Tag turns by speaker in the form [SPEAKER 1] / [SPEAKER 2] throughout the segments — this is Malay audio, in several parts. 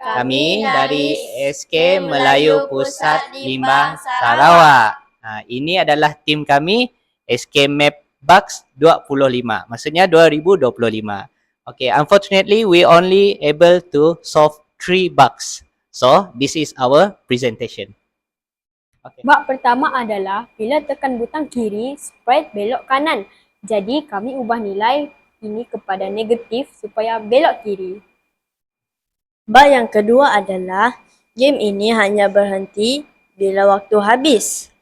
[SPEAKER 1] kami dari SK Melayu Pusat Limbang Sarawak. Ha, ini adalah tim kami SK Map Bugs 25. Maksudnya 2025. Okay, unfortunately we only able to solve three bugs. So, this is our presentation. Okay.
[SPEAKER 2] Bak pertama adalah bila tekan butang kiri, sprite belok kanan. Jadi kami ubah nilai ini kepada negatif supaya belok kiri.
[SPEAKER 3] Bab yang kedua adalah game ini hanya berhenti bila waktu habis.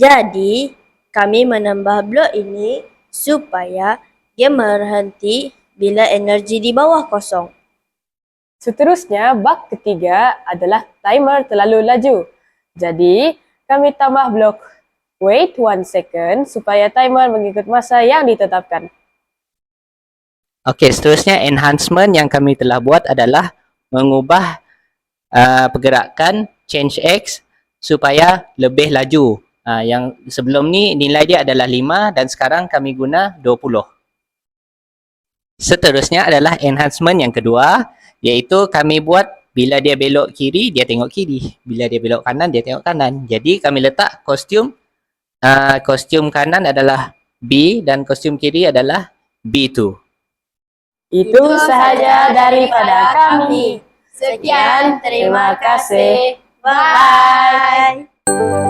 [SPEAKER 3] Jadi, kami menambah blok ini supaya game berhenti bila energi di bawah kosong.
[SPEAKER 4] Seterusnya, bak ketiga adalah timer terlalu laju. Jadi, kami tambah blok wait one second supaya timer mengikut masa yang ditetapkan.
[SPEAKER 1] Okey, seterusnya enhancement yang kami telah buat adalah mengubah uh, pergerakan change X supaya lebih laju. Uh, yang sebelum ni nilai dia adalah 5 dan sekarang kami guna 20. Seterusnya adalah enhancement yang kedua iaitu kami buat bila dia belok kiri dia tengok kiri, bila dia belok kanan dia tengok kanan. Jadi kami letak kostum uh, kostum kanan adalah B dan kostum kiri adalah B2.
[SPEAKER 4] Itu sahaja daripada kami. Sekian, terima kasih. Bye.